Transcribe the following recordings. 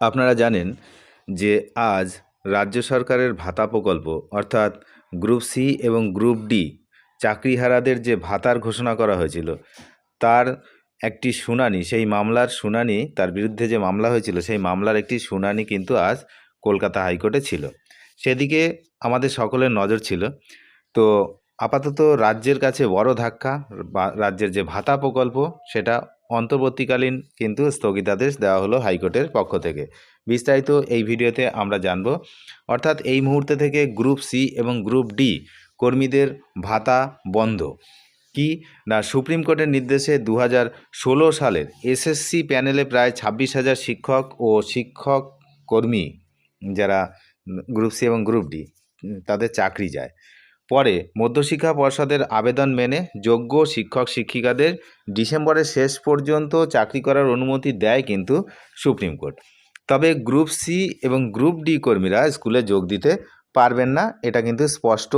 আপনারা জানেন যে আজ রাজ্য সরকারের ভাতা প্রকল্প, অর্থাৎ গ্রুপ সি এবং গ্রুপ ডি চাকরিহারাদের যে ভাতার ঘোষণা করা হয়েছিল, তার একটি শুনানি, সেই মামলার শুনানি, তার বিরুদ্ধে যে মামলা হয়েছিল, সেই মামলার একটি শুনানি কিন্তু আজ কলকাতা হাইকোর্টে ছিল। সেদিকে আমাদের সকলের নজর ছিল। তো আপাতত রাজ্যের কাছে বড় ধাক্কা রাজ্যের যে ভাতা প্রকল্প, সেটা অন্তর্বর্তীকালীন কিন্তু স্থগিতাদেশ দেওয়া হলো হাইকোর্টের পক্ষ থেকে। বিস্তারিত এই ভিডিওতে আমরা জানব, অর্থাৎ এই মুহূর্তে থেকে গ্রুপ সি এবং গ্রুপ ডি কর্মীদের ভাতা বন্ধ। কি না সুপ্রিম কোর্টের নির্দেশে দু হাজার ষোলো সালের এসএসসি প্যানেলে প্রায় ছাব্বিশ হাজার শিক্ষক ও শিক্ষক কর্মী, যারা গ্রুপ সি এবং গ্রুপ ডি, তাদের চাকরি যায়। পরে মধ্যশিক্ষা পর্ষদের আবেদন মেনে যোগ্য শিক্ষক শিক্ষিকাদের ডিসেম্বরের শেষ পর্যন্ত চাকরি করার অনুমতি দেয় কিন্তু সুপ্রিম কোর্ট। তবে গ্রুপ সি এবং গ্রুপ ডি কর্মীরা স্কুলে যোগ দিতে পারবেন না, এটা কিন্তু স্পষ্ট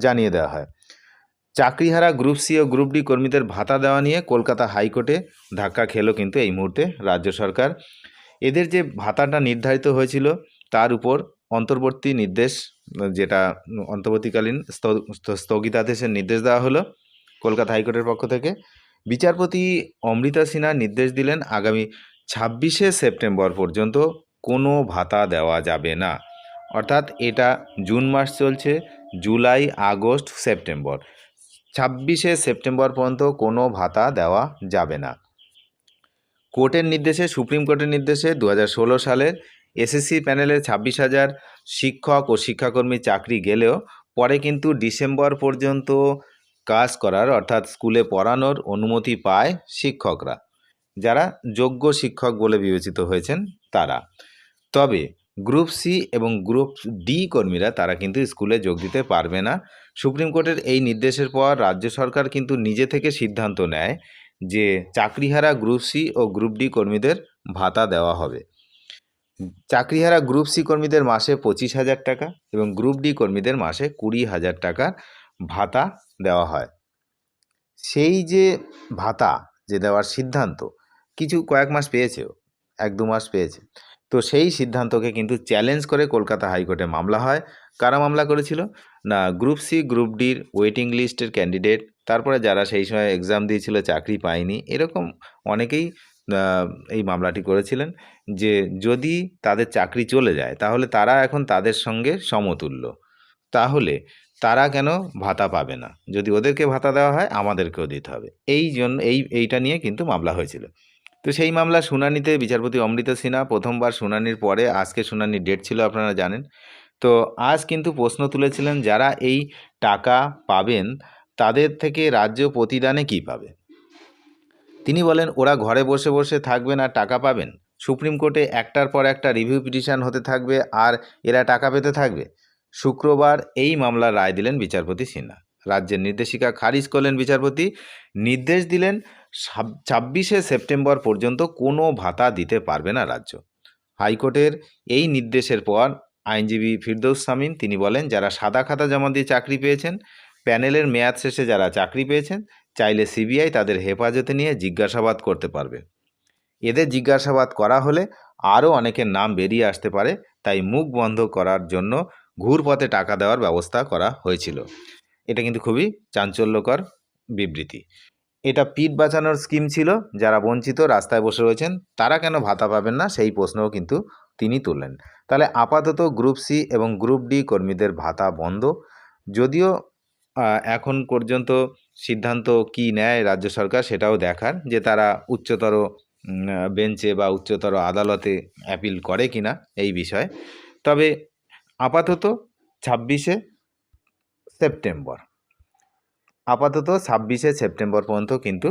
জানিয়ে দেওয়া হয়। চাকরিহারা গ্রুপ সি ও গ্রুপ ডি কর্মীদের ভাতা দেওয়া নিয়ে কলকাতা হাইকোর্টে ধাক্কা খেলো কিন্তু এই মুহূর্তে রাজ্য সরকার। এদের যে ভাতাটা নির্ধারিত হয়েছিল তার উপর অন্তর্বর্তী নির্দেশ, যেটা অন্তর্বর্তীকালীন স্থ- স্থ- স্থগিতাদেশের নির্দেশ দেওয়া হলো কলকাতা হাইকোর্টের পক্ষ থেকে। বিচারপতি অমৃতা সিনহা নির্দেশ দিলেন আগামী ছাব্বিশে সেপ্টেম্বর পর্যন্ত কোনো ভাতা দেওয়া যাবে না। অর্থাৎ এটা জুন মাস চলছে, জুলাই, আগস্ট, সেপ্টেম্বর। ছাব্বিশে সেপ্টেম্বর পর্যন্ত কোনো ভাতা দেওয়া যাবে না। কোর্টের নির্দেশে, সুপ্রিম কোর্টের নির্দেশে দু সালের এসএসসি প্যানেলে ছাব্বিশ হাজার শিক্ষক ও শিক্ষাকর্মী চাকরি গেলেও পরে কিন্তু ডিসেম্বর পর্যন্ত কাজ করার, অর্থাৎ স্কুলে পড়ানোর অনুমতি পায় শিক্ষকরা। যারা যোগ্য শিক্ষক বলে বিবেচিত হয়েছেন তারা। তবে গ্রুপ সি এবং গ্রুপ ডি কর্মীরা তারা কিন্তু স্কুলে যোগ দিতে পারবে না। সুপ্রিম কোর্টের এই নির্দেশের পর রাজ্য সরকার কিন্তু নিজে থেকে সিদ্ধান্ত নেয় যে চাকরিহারা গ্রুপ সি ও গ্রুপ ডি কর্মীদের ভাতা দেওয়া হবে। চাকরিহারা গ্রুপ সি কর্মীদের মাসে পঁচিশ হাজার টাকা এবং গ্রুপ ডি কর্মীদের মাসে কুড়ি হাজার টাকার ভাতা দেওয়া হয়। সেই যে ভাতা যে দেওয়ার সিদ্ধান্ত কিছু কয়েক মাস পেয়েছেও, এক দু মাস পেয়েছে। তো সেই সিদ্ধান্তকে কিন্তু চ্যালেঞ্জ করে কলকাতা হাইকোর্টে মামলা হয়। কারা মামলা করেছিল? না, গ্রুপ সি, গ্রুপ ডির ওয়েটিং লিস্টের ক্যান্ডিডেট। তারপরে যারা সেই সময় এক্সাম দিয়েছিল, চাকরি পায়নি, এরকম অনেকেই এই মামলাটি করেছিলেন যে যদি তাদের চাকরি চলে যায়, তাহলে তারা এখন তাদের সঙ্গে সমতুল্য। তাহলে তারা কেন ভাতা পাবে না? যদি ওদেরকে ভাতা দেওয়া হয়, আমাদেরকেও দিতে হবে। এই জন্য এই, এইটা নিয়ে কিন্তু মামলা হয়েছিল। তো সেই মামলা শুনানিতে বিচারপতি অমৃতা সিনহা প্রথমবার শুনানির পরে, আজকে শুনানির ডেট ছিল আপনারা জানেন। তো আজ কিন্তু প্রশ্ন তুলেছিলেন যারা এই টাকা পাবেন, তাদের থেকে রাজ্য প্রতিদানে কি পাবে? তিনি বলেন, ওরা ঘরে বসে বসে থাকবেন আর টাকা পাবেন। সুপ্রিম কোর্টে একটার পর একটা রিভিউ পিটিশন হতে থাকবে আর এরা টাকা পেতে থাকবে। শুক্রবার এই মামলার রায় দিলেন বিচারপতি সিনহা। রাজ্যের নির্দেশিকা খারিজ করলেন বিচারপতি। নির্দেশ দিলেন ছাব্বিশে সেপ্টেম্বর পর্যন্ত কোনো ভাতা দিতে পারবে না রাজ্য। হাইকোর্টের এই নির্দেশের পর আইনজীবী ফিরদৌস সামিন তিনি বলেন, যারা সাদা খাতা জমা দিয়ে চাকরি পেয়েছেন, প্যানেলের মেয়াদ শেষে যারা চাকরি পেয়েছেন চাইলে সিবিআই তাদের হেফাজতে নিয়ে জিজ্ঞাসাবাদ করতে পারবে। এদের জিজ্ঞাসাবাদ করা হলে আরও অনেকের নাম বেরিয়ে আসতে পারে, তাই মুখ বন্ধ করার জন্য ঘুরপথে টাকা দেওয়ার ব্যবস্থা করা হয়েছিল। এটা কিন্তু খুবই চাঞ্চল্যকর বিবৃতি। এটা পিঠ বাঁচানোর স্কিম ছিল, যারা বঞ্চিত রাস্তায় বসে রয়েছেন, তারা কেন ভাতা পাবেন না সেই প্রশ্নও কিন্তু তিনি তুললেন। তাহলে আপাতত গ্রুপ সি এবং গ্রুপ ডি কর্মীদের ভাতা বন্ধ, যদিও এখন পর্যন্ত সিদ্ধান্ত কি নেয় রাজ্য সরকার সেটাও দেখার যে তারা উচ্চতর বেঞ্চে বা উচ্চতর আদালতে অ্যাপিল করে কিনা এই বিষয়ে। তবে আপাতত ছাব্বিশে সেপ্টেম্বর। আপাতত ছাব্বিশে সেপ্টেম্বর পর্যন্ত কিন্তু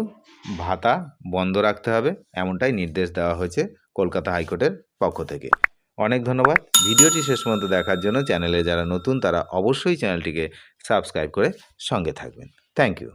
ভাতা বন্ধ রাখতে হবে এমনটাই নির্দেশ দেওয়া হয়েছে কলকাতা হাইকোর্টের পক্ষ থেকে। অনেক ধন্যবাদ। ভিডিওটি শেষ পর্যন্ত দেখার জন্য চ্যানেলে যারা নতুন তারা অবশ্যই চ্যানেলটিকে সাবস্ক্রাইব করে সঙ্গে থাকবেন। Thank you.